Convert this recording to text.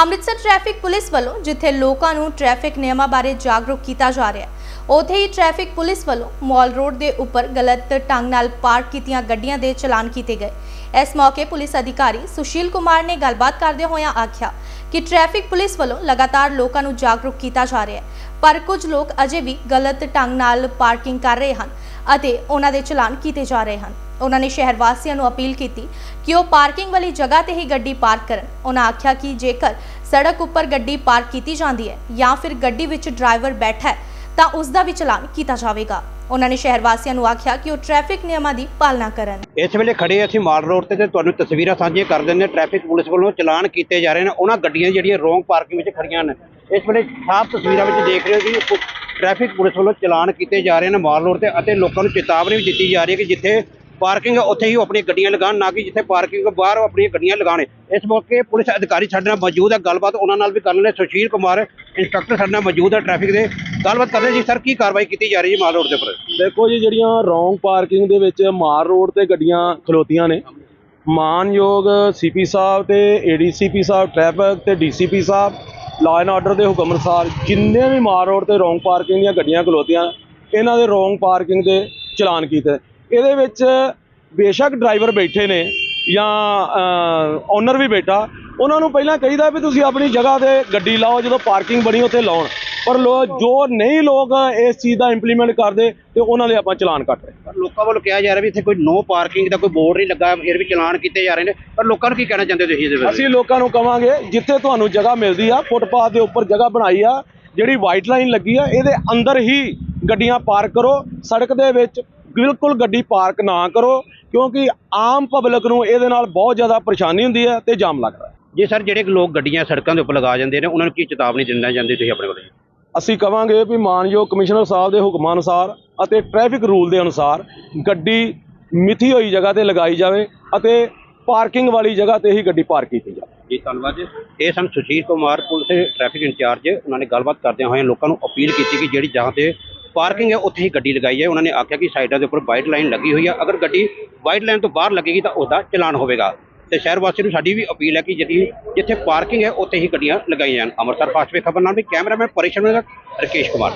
Amritsar traffic police ਵੱਲੋਂ, ਜਿੱਥੇ ਲੋਕਾਂ ਨੂੰ ਟ੍ਰੈਫਿਕ ਨਿਯਮਾਂ ਬਾਰੇ ਜਾਗਰੂਕ ਕੀਤਾ ਜਾ ਰਿਹਾ ਹੈ, ਉੱਥੇ ਹੀ ਟ੍ਰੈਫਿਕ ਪੁਲਿਸ ਵੱਲੋਂ ਮਾਲ ਰੋਡ ਦੇ ਉੱਪਰ ਗਲਤ ਢੰਗ ਨਾਲ ਪਾਰਕ ਕੀਤੀਆਂ ਗੱਡੀਆਂ ਦੇ ਚਲਾਨ ਕੀਤੇ ਗਏ। ਇਸ ਮੌਕੇ ਪੁਲਿਸ ਅਧਿਕਾਰੀ ਸੁਸ਼ੀਲ ਕੁਮਾਰ ਨੇ ਗੱਲਬਾਤ ਕਰਦੇ ਹੋਇਆਂ ਆਖਿਆ ਕਿ ਟ੍ਰੈਫਿਕ ਪੁਲਿਸ ਵੱਲੋਂ ਲਗਾਤਾਰ ਲੋਕਾਂ ਨੂੰ ਜਾਗਰੂਕ ਕੀਤਾ ਜਾ ਰਿਹਾ ਹੈ। ਪਰ ਕੁਝ ਲੋਕ ਅਜੇ ਵੀ ਗਲਤ ਢੰਗ ਨਾਲ ਪਾਰਕਿੰਗ ਕਰ ਰਹੇ ਹਨ ਅਤੇ ਉਹਨਾਂ ਦੇ ਚਲਾਨ ਕੀਤੇ ਜਾ ਰਹੇ ਹਨ। ਉਹਨਾਂ ਨੇ ਸ਼ਹਿਰ ਵਾਸੀਆਂ ਨੂੰ ਅਪੀਲ ਕੀਤੀ ਕਿ ਉਹ ਪਾਰਕਿੰਗ ਵਾਲੀ ਜਗ੍ਹਾ ਤੇ ਹੀ ਗੱਡੀ ਪਾਰਕ ਕਰਨ। ਉਹਨਾਂ ਆਖਿਆ ਕਿ ਜੇਕਰ ਸੜਕ ਉੱਪਰ ਗੱਡੀ ਪਾਰਕ ਕੀਤੀ ਜਾਂਦੀ ਹੈ ਜਾਂ ਫਿਰ ਗੱਡੀ ਵਿੱਚ ਡਰਾਈਵਰ ਬੈਠਾ ਹੈ, ਤਾਂ ਉਸ ਦਾ ਵੀ ਚਲਾਨ ਕੀਤਾ ਜਾਵੇਗਾ। ਉਹਨਾਂ ਨੇ ਸ਼ਹਿਰ ਵਾਸੀਆਂ ਨੂੰ ਆਖਿਆ ਕਿ ਉਹ ਟ੍ਰੈਫਿਕ ਨਿਯਮਾਂ ਦੀ ਪਾਲਣਾ ਕਰਨ। ਇਸ ਵੇਲੇ ਖੜੇ ਅਸੀਂ ਮਾਲ ਰੋਡ ਤੇ ਤੇ ਤੁਹਾਨੂੰ ਤਸਵੀਰਾਂ ਸਾਂਝੀਆਂ ਕਰ ਦਿੰਦੇ ਟ੍ਰੈਫਿਕ ਪੁਲਿਸ ਵੱਲੋਂ ਚਲਾਨ ਕੀਤੇ ਜਾ ਰਹੇ ਨੇ। ਉਹਨਾਂ ਗੱਡੀਆਂ ਜਿਹੜੀਆਂ ਰੋਂਗ ਪਾਰਕਿੰਗ ਵਿੱਚ ਖੜੀਆਂ ਨੇ ਇਸ ਵੇਲੇ ਸਾਫ਼ ਤਸਵੀਰਾਂ ਵਿੱਚ ਦੇਖ ਰਹੇ ਹੋ ਕਿ ਪੁ- ਟ੍ਰੈਫਿਕ ਪੁਲਿਸ ਵੱਲੋਂ ਚਲਾਨ ਕੀਤੇ ਜਾ ਰਹੇ ਨੇ ਮਾਲ ਰੋਡ ਤੇ ਅਤੇ ਲੋਕਾਂ ਨੂੰ ਚੇਤਾਵਨੀ ਵੀ ਦਿੱਤੀ ਜਾ ਰਹੀ ਹੈ ਕਿ ਜਿੱਥੇ ਪਾਰਕਿੰਗ ਹੈ ਉੱਥੇ ਹੀ ਉਹ ਆਪਣੀਆਂ ਗੱਡੀਆਂ ਲਗਾਉਣ, ਨਾ ਕਿ ਜਿੱਥੇ ਪਾਰਕਿੰਗ ਬਾਹਰ ਆਪਣੀਆਂ ਗੱਡੀਆਂ ਲਗਾਉਣ। ਇਸ ਮੌਕੇ ਪੁਲਿਸ ਅਧਿਕਾਰੀ ਸਾਡੇ ਨਾਲ ਮੌਜੂਦ ਹੈ ਗੱਲਬਾਤ ਉਹਨਾਂ ਨਾਲ ਵੀ ਕਰ ਲੈਣੇ ਸੁਸ਼ੀਲ ਕੁਮਾਰ ਇੰਸਪੈਕਟਰ ਸਾਡੇ ਨਾਲ ਮੌਜੂਦ ਹੈ ਟ੍ਰੈਫਿਕ ਦੇ। ਗੱਲਬਾਤ ਕਰਦੇ ਜੀ, ਸਰ, ਕੀ ਕਾਰਵਾਈ ਕੀਤੀ ਜਾ ਰਹੀ ਹੈ ਮਾਲ ਰੋਡ ਦੇ ਉੱਪਰ? ਦੇਖੋ ਜੀ, ਜਿਹੜੀਆਂ ਰੋਂਗ ਪਾਰਕਿੰਗ ਦੇ ਵਿੱਚ ਮਾਰ ਰੋਡ ਤੇ ਗੱਡੀਆਂ ਖਲੋਤੀਆਂ ਨੇ, ਮਾਨਯੋਗ ਸੀਪੀ ਸਾਹਿਬ ਤੇ ਏਡੀਸੀਪੀ ਸਾਹਿਬ, ਟ੍ਰੈਫਿਕ ਤੇ ਡੀਸੀਪੀ ਸਾਹਿਬ ਲਾਅ ਐਂਡ ਆਰਡਰ ਦੇ ਹੁਕਮ ਅਨੁਸਾਰ ਜਿੰਨੇ ਵੀ ਮਾਰ ਰੋਡ ਤੇ ਰੋਂਗ ਪਾਰਕਿੰਗ ਦੀਆਂ ਗੱਡੀਆਂ ਖਲੋਤੀਆਂ, ਇਹਨਾਂ ਦੇ ਰੋਂਗ ਪਾਰਕਿੰਗ ਦੇ ਚਲਾਨ ਕੀਤੇ। ਇਹਦੇ ਵਿੱਚ ਬੇਸ਼ੱਕ ਡਰਾਈਵਰ ਬੈਠੇ ਨੇ ਜਾਂ ਓਨਰ ਵੀ ਬੈਠਾ। ਉਹਨਾਂ ਨੂੰ ਪਹਿਲਾਂ ਕਹੀਦਾ ਵੀ ਤੁਸੀਂ ਆਪਣੀ ਜਗ੍ਹਾ ਤੇ ਗੱਡੀ ਲਾਓ, ਜਦੋਂ ਪਾਰਕਿੰਗ ਬਣੀ, ਉੱਥੇ ਲਾਉਣ। ਪਰ ਲੋ ਜੋ ਨਹੀਂ ਲੋਕ ਇਸ ਚੀਜ਼ ਦਾ ਇੰਪਲੀਮੈਂਟ ਕਰਦੇ ਤੇ ਉਹਨਾਂ ਦੇ ਆਪਾਂ ਚਲਾਨ ਕੱਟ ਰਹੇ। ਪਰ ਲੋਕਾਂ ਵੱਲੋਂ ਕਿਹਾ ਜਾ ਰਿਹਾ ਵੀ ਇੱਥੇ ਕੋਈ ਨੋ ਪਾਰਕਿੰਗ ਦਾ ਕੋਈ ਬੋਰਡ ਨਹੀਂ ਲੱਗਾ ਫਿਰ ਵੀ ਚਲਾਨ ਕੀਤੇ ਜਾ ਰਹੇ ਨੇ। ਪਰ ਲੋਕਾਂ ਨੂੰ ਕੀ ਕਹਿਣਾ ਚਾਹੁੰਦੇ ਤੁਸੀਂ ਇਹਦੇ ਬਾਰੇ ਅਸੀਂ ਲੋਕਾਂ ਨੂੰ ਕਵਾਂਗੇ ਜਿੱਥੇ ਤੁਹਾਨੂੰ ਜਗ੍ਹਾ ਮਿਲਦੀ ਆ ਫੁੱਟਪਾਥ ਦੇ ਉੱਪਰ ਜਗ੍ਹਾ ਬਣਾਈ ਆ ਜਿਹੜੀ ਵਾਈਟ ਲਾਈਨ ਲੱਗੀ ਆ ਇਹਦੇ ਅੰਦਰ ਹੀ ਗੱਡੀਆਂ ਪਾਰਕ ਕਰੋ। ਸੜਕ ਦੇ ਵਿੱਚ ਬਿਲਕੁਲ ਗੱਡੀ ਪਾਰਕ ਨਾ ਕਰੋ ਕਿਉਂਕਿ ਆਮ ਪਬਲਿਕ ਨੂੰ ਇਹਦੇ ਨਾਲ ਬਹੁਤ ਜ਼ਿਆਦਾ ਪਰੇਸ਼ਾਨੀ ਹੁੰਦੀ ਹੈ ਤੇ ਜਾਮ ਲੱਗਦਾ ਜੀ ਸਰ ਜਿਹੜੇ ਲੋਕ ਗੱਡੀਆਂ ਸੜਕਾਂ ਦੇ ਉੱਪਰ ਲਗਾ ਜਾਂਦੇ ਨੇ ਉਹਨਾਂ ਨੂੰ ਕੀ ਚੇਤਾਵਨੀ ਦਿੰਦਾ ਜਾਂਦੇ ਤੁਸੀਂ ਆਪਣੇ ਵੱਲੋਂ ਅਸੀਂ ਕਵਾਂਗੇ ਵੀ ਮਾਨਯੋਗ ਕਮਿਸ਼ਨਰ ਸਾਹਿਬ ਦੇ ਹੁਕਮਾਂ ਅਨੁਸਾਰ ਅਤੇ ਟ੍ਰੈਫਿਕ ਰੂਲ ਦੇ ਅਨੁਸਾਰ ਗੱਡੀ ਮਿਥੀ ਹੋਈ ਜਗ੍ਹਾ ਤੇ ਲਗਾਈ ਜਾਵੇ ਅਤੇ ਪਾਰਕਿੰਗ ਵਾਲੀ ਜਗ੍ਹਾ ਤੇ ਹੀ ਗੱਡੀ ਪਾਰਕ ਕੀਤੀ ਜਾਵੇ। ਜੀ, ਧੰਨਵਾਦ ਜੀ। ਇਹ ਸਨ Sushil Kumar, police traffic in charge. ਉਹਨਾਂ ਨੇ ਗੱਲਬਾਤ ਕਰਦਿਆਂ ਹੋਇਆਂ ਲੋਕਾਂ ਨੂੰ ਅਪੀਲ ਕੀਤੀ ਕਿ ਜਿਹੜੀ ਜਗ੍ਹਾ ਤੇ ਪਾਰਕਿੰਗ ਹੈ, ਉੱਥੇ ਹੀ ਗੱਡੀ ਲਗਾਈ ਹੈ ਉਹਨਾਂ ਨੇ ਆਖਿਆ ਕਿ ਸਾਈਡਾਂ ਦੇ ਉੱਪਰ ਵਾਈਟ ਲਾਈਨ ਲੱਗੀ ਹੋਈ ਹੈ ਅਗਰ ਗੱਡੀ ਵਾਈਟ ਲਾਈਨ ਤੋਂ ਬਾਹਰ ਲੱਗੇਗੀ ਤਾਂ ਉਹਦਾ ਚਲਾਨ ਹੋਵੇਗਾ। ਤੇ ਸ਼ਹਿਰ ਵਾਸੀ ਨੂੰ ਸਾਡੀ ਵੀ ਅਪੀਲ ਹੈ ਕਿ ਜਿਹੜੀ ਜਿੱਥੇ ਪਾਰਕਿੰਗ ਹੈ, ਉੱਥੇ ਹੀ ਗੱਡੀਆਂ ਲਗਾਈਆਂ ਜਾਣ। ਅੰਮ੍ਰਿਤਸਰ ਫਾਸਟ ਵੇ ਖਬਰ ਨਾਲ ਵੀ ਕੈਮਰਾਮੈਨ ਪਰੇਸ਼ਾਨ ਰਕੇਸ਼ ਕੁਮਾਰ।